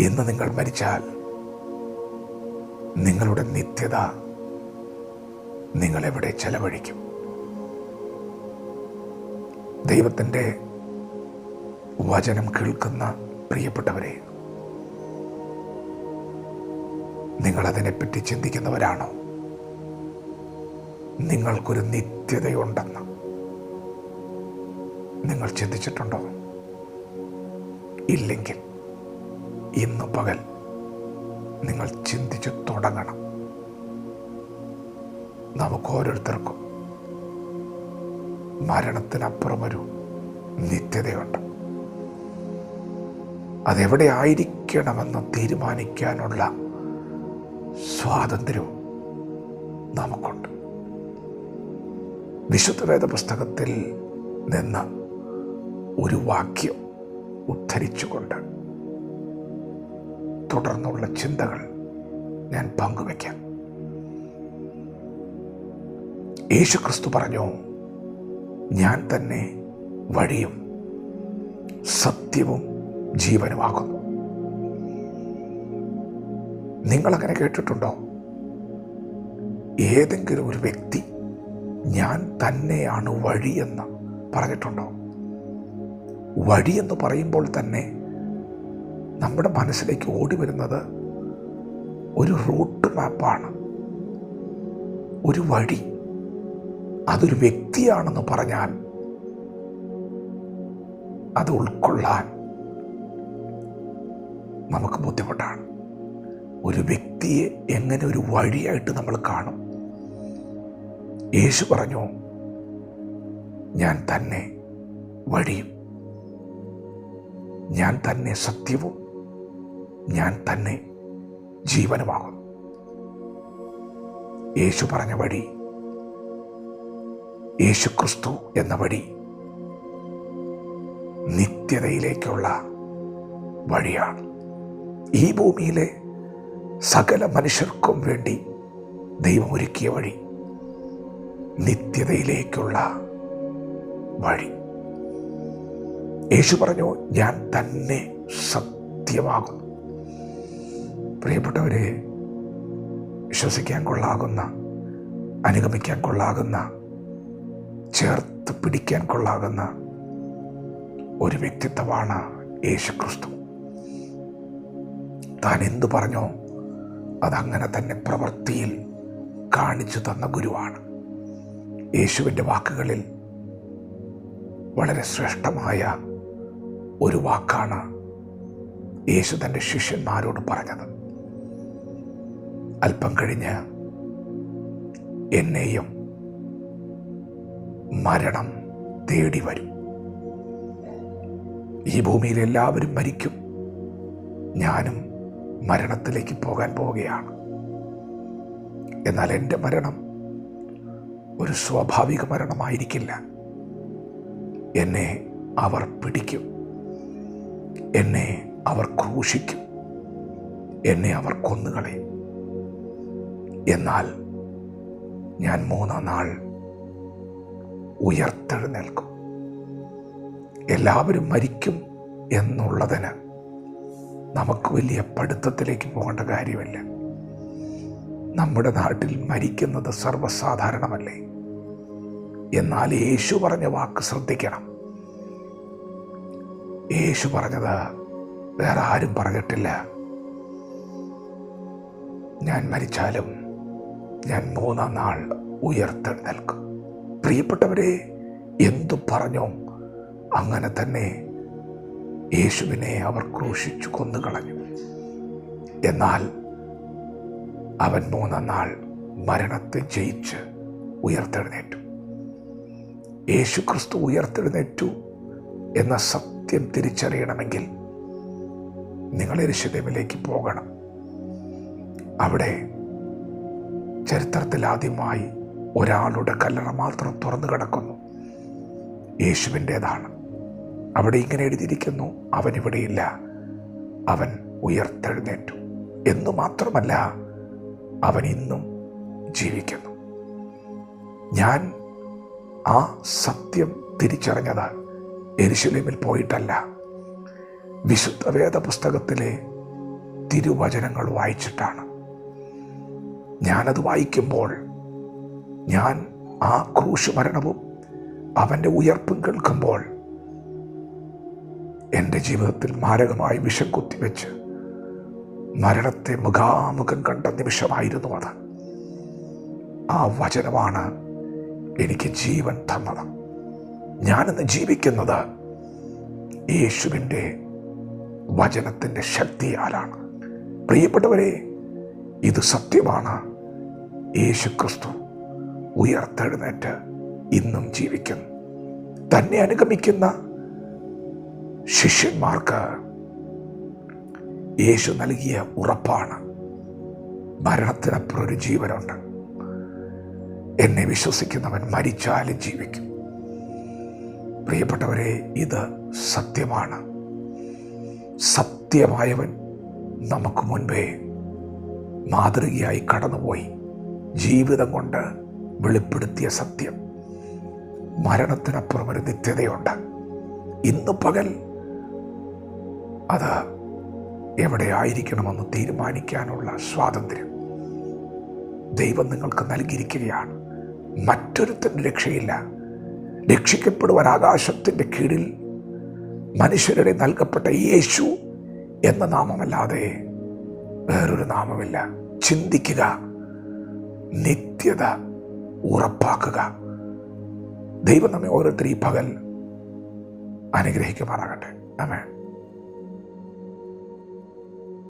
ഇന്ന് നിങ്ങൾ മരിച്ചാൽ നിങ്ങളുടെ നിത്യത നിങ്ങളെവിടെ ചെലവഴിക്കും? ദൈവത്തിന്റെ വചനം കേൾക്കുന്ന പ്രിയപ്പെട്ടവരെ നിങ്ങളതിനെപ്പറ്റി ചിന്തിക്കുന്നവരാണോ? നിങ്ങൾക്കൊരു നിത്യതയുണ്ടെന്ന് നിങ്ങൾ ചിന്തിച്ചിട്ടുണ്ടോ? ഇല്ലെങ്കിൽ ഇന്ന് പകൽ നിങ്ങൾ ചിന്തിച്ചു തുടങ്ങണം. നമുക്ക് ഓരോരുത്തർക്കും മരണത്തിനപ്പുറമൊരു നിത്യതയുണ്ട്. അതെവിടെ ആയിരിക്കണമെന്ന് തീരുമാനിക്കാനുള്ള സ്വാതന്ത്ര്യവും നമുക്കുണ്ട്. വിശുദ്ധ വേദ പുസ്തകത്തിൽ നിന്ന് ഒരു വാക്യം ഉദ്ധരിച്ചുകൊണ്ട് തുടർന്നുള്ള ചിന്തകൾ ഞാൻ പങ്കുവയ്ക്കാം. യേശു ക്രിസ്തു പറഞ്ഞു ഞാൻ തന്നെ വഴിയും സത്യവും ജീവനുമാകുന്നു. നിങ്ങളങ്ങനെ കേട്ടിട്ടുണ്ടോ? ഏതെങ്കിലും ഒരു വ്യക്തി ഞാൻ തന്നെയാണ് വഴിയെന്ന് പറഞ്ഞിട്ടുണ്ടോ? വഴിയെന്ന് പറയുമ്പോൾ തന്നെ നമ്മുടെ മനസ്സിലേക്ക് ഓടി വരുന്നത് ഒരു റൂട്ട് മാപ്പാണ്. ഒരു വഴി. അതൊരു വ്യക്തിയാണെന്ന് പറഞ്ഞാൽ അത് ഉൾക്കൊള്ളാൻ നമുക്ക് ബുദ്ധിമുട്ടാണ്. ഒരു വ്യക്തിയെ എങ്ങനെ ഒരു വഴിയായിട്ട് നമ്മൾ കാണും? യേശു പറഞ്ഞു ഞാൻ തന്നെ വഴിയും. ഞാൻ തന്നെ സത്യവും. ഞാൻ തന്നെ ജീവനുമാകും യേശു പറഞ്ഞ വഴി യേശു ക്രിസ്തു എന്ന വഴി നിത്യതയിലേക്കുള്ള വഴിയാണ്. ഈ ഭൂമിയിലെ സകല മനുഷ്യർക്കും വേണ്ടി ദൈവം ഒരുക്കിയ വഴി നിത്യതയിലേക്കുള്ള വഴി. യേശു പറഞ്ഞു ഞാൻ തന്നെ സത്യമാകുന്നു. പ്രിയപ്പെട്ടവരെ വിശ്വസിക്കാൻ കൊള്ളാകുന്ന അനുഗമിക്കാൻ കൊള്ളാകുന്ന ചേർത്ത് പിടിക്കാൻ കൊള്ളാകുന്ന ഒരു വ്യക്തിത്വമാണ് യേശു ക്രിസ്തു താൻ എന്തു പറഞ്ഞോ അതങ്ങനെ തന്നെ പ്രവൃത്തിയിൽ കാണിച്ചു തന്ന ഗുരുവാണ്. യേശുവിന്റെ വാക്കുകളിൽ വളരെ ശ്രേഷ്ഠമായ ഒരു വാക്കാണ് യേശു തന്റെ ശിഷ്യന്മാരോട് പറഞ്ഞത്. അല്പം കഴിഞ്ഞ് എന്നെയും മരണം തേടി വരും. ഈ ഭൂമിയിൽ എല്ലാവരും മരിക്കും. ഞാനും മരണത്തിലേക്ക് പോകാൻ പോവുകയാണ്. എന്നാൽ എന്റെ മരണം ഒരു സ്വാഭാവിക മരണമായിരിക്കില്ല. എന്നെ അവർ പിടിക്കും. എന്നെ അവർ ക്രൂശിക്കും. എന്നെ അവർ കൊന്നുകളയും. എന്നാൽ ഞാൻ മൂന്നാം നാൾ ഉയർത്തെഴുന്നേൽക്കും. എല്ലാവരും മരിക്കും എന്നുള്ളതിന് നമുക്ക് വലിയ പഠിത്തത്തിലേക്ക് പോകേണ്ട കാര്യമില്ല. നമ്മുടെ നാട്ടിൽ മരിക്കുന്നത് സർവസാധാരണമല്ലേ? എന്നാൽ യേശു പറഞ്ഞ വാക്ക് ശ്രദ്ധിക്കണം. യേശു പറഞ്ഞത് വേറെ ആരും പറഞ്ഞിട്ടില്ല. ഞാൻ മരിച്ചാലും ഞാൻ മൂന്നാം നാൾ ഉയർത്തെഴുന്നേൽക്കും പ്രിയപ്പെട്ടവരെ എന്തു പറഞ്ഞോ അങ്ങനെ തന്നെ യേശുവിനെ അവർ ക്രൂശിച്ചു കൊന്നുകളഞ്ഞു. എന്നാൽ അവൻ മൂന്നാം നാൾ മരണത്തെ ജയിച്ച് ഉയർത്തെഴുന്നേറ്റു. യേശു ക്രിസ്തു ഉയർത്തെഴുന്നേറ്റു എന്ന സത്യം തിരിച്ചറിയണമെങ്കിൽ നിങ്ങൾ എരിശിലേമിലേക്ക് പോകണം. അവിടെ ചരിത്രത്തിൽ ആദ്യമായി ഒരാളുടെ കല്ലറ മാത്രം തുറന്നു കിടക്കുന്നു. യേശുവിന്റേതാണ്. അവിടെ ഇങ്ങനെ എഴുതിയിരിക്കുന്നു അവൻ ഇവിടെയില്ല അവൻ ഉയർത്തെഴുന്നേറ്റു. എന്ന് മാത്രമല്ല അവൻ ഇന്നും ജീവിക്കുന്നു. ഞാൻ ആ സത്യം തിരിച്ചറിഞ്ഞത് എരിശിലേമിൽ പോയിട്ടല്ല. വിശുദ്ധ വേദ പുസ്തകത്തിലെ തിരുവചനങ്ങൾ വായിച്ചിട്ടാണ്. ഞാനത് വായിക്കുമ്പോൾ ഞാൻ ആ ക്രൂശ് മരണവും അവന്റെ ഉയർപ്പും കേൾക്കുമ്പോൾ എന്റെ ജീവിതത്തിൽ മാരകമായി വിഷം കുത്തിവെച്ച് മരണത്തെ മുഖാമുഖം കണ്ട നിമിഷമായിരുന്നു അത്. ആ വചനമാണ് എനിക്ക് ജീവൻ തന്നത്. ഞാനിന്ന് ജീവിക്കുന്നത് യേശുവിന്റെ വചനത്തിന്റെ ശക്തിയാലാണ്. പ്രിയപ്പെട്ടവരെ ഇത് സത്യമാണ്. യേശു ക്രിസ്തു ഉയർത്തെഴുന്നേറ്റ് ഇന്നും ജീവിക്കുന്നു. തന്നെ അനുഗമിക്കുന്ന ശിഷ്യന്മാർക്ക് യേശു നൽകിയ ഉറപ്പാണ്. മരണത്തിനപ്പുറം ഒരു ജീവനുണ്ട്. എന്നെ വിശ്വസിക്കുന്നവൻ മരിച്ചാലും ജീവിക്കും. പ്രിയപ്പെട്ടവരെ ഇത് സത്യമാണ്. സത്യമായവൻ നമുക്ക് മുൻപേ മാതൃകയായി കടന്നുപോയി. ജീവിതം കൊണ്ട് വെളിപ്പെടുത്തിയ സത്യം. മരണത്തിനപ്പുറം ഒരു നിത്യതയുണ്ട്. ഇന്ന് പകൽ അത് എവിടെ ആയിരിക്കണമെന്ന് തീരുമാനിക്കാനുള്ള സ്വാതന്ത്ര്യം ദൈവം നിങ്ങൾക്ക് നൽകിയിരിക്കുകയാണ്. മറ്റൊരുത്തന് രക്ഷയില്ല. രക്ഷിക്കപ്പെടുവാൻ ആകാശത്തിന്റെ കീഴിൽ മനുഷ്യരുടെ നൽകപ്പെട്ട യേശു എന്ന നാമമല്ലാതെ വേറൊരു നാമമില്ല. ചിന്തിക്കുക. നിത്യത ഉറപ്പാക്കുക. ദൈവം നമ്മെ ഓരോരുത്തരും ഈ പകൽ അനുഗ്രഹിക്കുമാറാകട്ടെ. അമേ